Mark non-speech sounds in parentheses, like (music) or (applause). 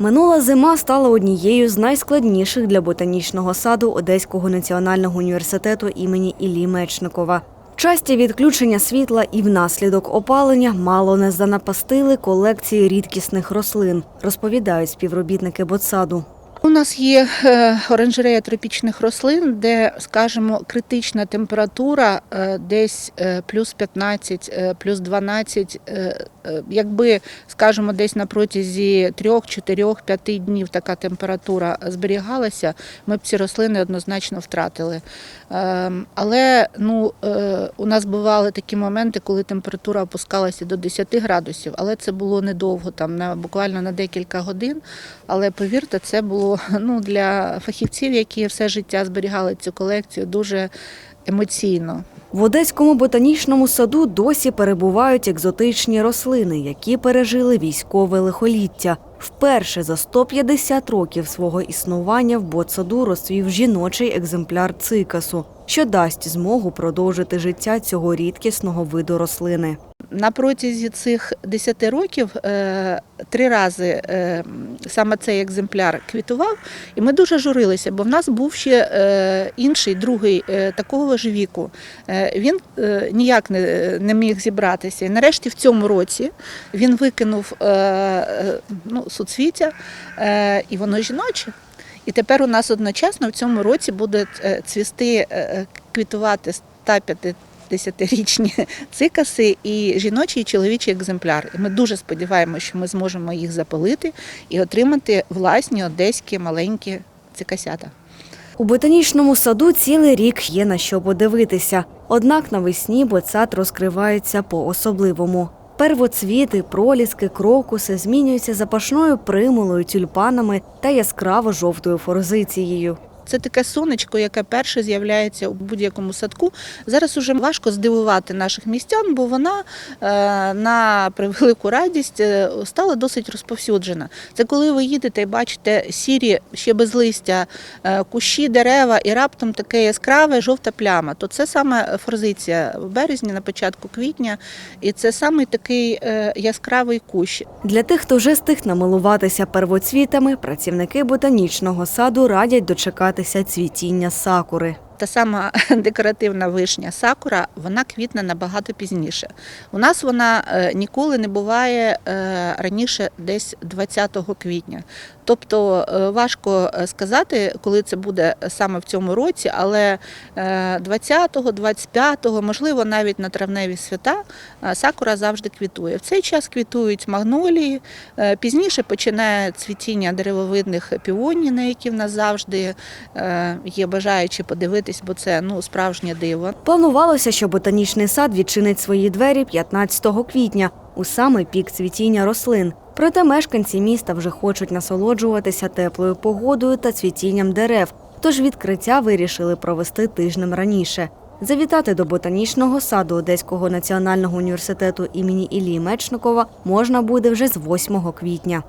Минула зима стала однією з найскладніших для ботанічного саду Одеського національного університету імені Іллі Мечникова. Часті відключення світла і внаслідок опалення мало не занапастили колекції рідкісних рослин, розповідають співробітники ботсаду. У нас є е, оранжерея тропічних рослин, де, скажімо, критична температура е, десь е, плюс 15, е, плюс 12. Е, Якби, скажімо, десь на протязі 3, 4, 5 днів така температура зберігалася, ми б ці рослини однозначно втратили. Ем, Але ну, е, у нас бували такі моменти, коли температура опускалася до 10 градусів, але це було недовго, там на буквально на декілька годин. Але повірте, це було (laughs) ну, для фахівців, які все життя зберігали цю колекцію, дуже емоційно. В Одеському ботанічному саду досі перебувають екзотичні рослини, які пережили військове лихоліття. Вперше за 150 років свого існування в ботсаду розцвів жіночий екземпляр цикасу, що дасть змогу продовжити життя цього рідкісного виду рослини. На протязі цих 10 років е, три рази е, саме цей екземпляр квітував, і ми дуже журилися, бо в нас був ще е, інший, другий такого ж віку. Він ніяк не, міг зібратися. І нарешті в цьому році він викинув ну, суцвіття, і воно жіноче. І тепер у нас одночасно в цьому році буде цвісти, квітувати 150 десятирічні (laughs) цикаси і жіночий і чоловічий екземпляр. І ми дуже сподіваємося, що ми зможемо їх запалити і отримати власні одеські маленькі цикасята. У ботанічному саду цілий рік є на що подивитися. Однак навесні ботсад розкривається по-особливому. Первоцвіти, проліски, крокуси змінюються запашною примулою, тюльпанами та яскраво жовтою форзицією. Це таке сонечко, яке перше з'являється у будь-якому садку. Зараз уже важко здивувати наших містян, бо вона е, на превелику радість е, стала досить розповсюджена. Це коли ви їдете і бачите сірі, ще без листя, е, кущі, дерева і раптом таке яскраве жовта пляма. То це саме форзиція в березні, на початку квітня, і це саме такий яскравий кущ. Для тих, хто вже встиг намилуватися первоцвітами, працівники ботанічного саду радять дочекатися цвітіння сакури. Та сама (laughs) декоративна вишня сакура, вона квітне набагато пізніше. У нас вона е, ніколи не буває е, раніше десь 20 квітня. Тобто е, важко сказати, коли це буде саме в цьому році, але е, 20-го, 25-го, можливо, навіть на травневі свята сакура завжди квітує. В цей час квітують магнолії, пізніше починає цвітіння деревовидних піоній, на які в нас завжди є бажаючі подивитись, бо це ну, справжнє диво. Планувалося, що ботанічний сад відчинить свої двері 15 квітня у самий пік цвітіння рослин. Проте мешканці міста вже хочуть насолоджуватися теплою погодою та цвітінням дерев, тож відкриття вирішили провести тижнем раніше. Завітати до ботанічного саду Одеського національного університету імені Іллі Мечникова можна буде вже з 8 квітня.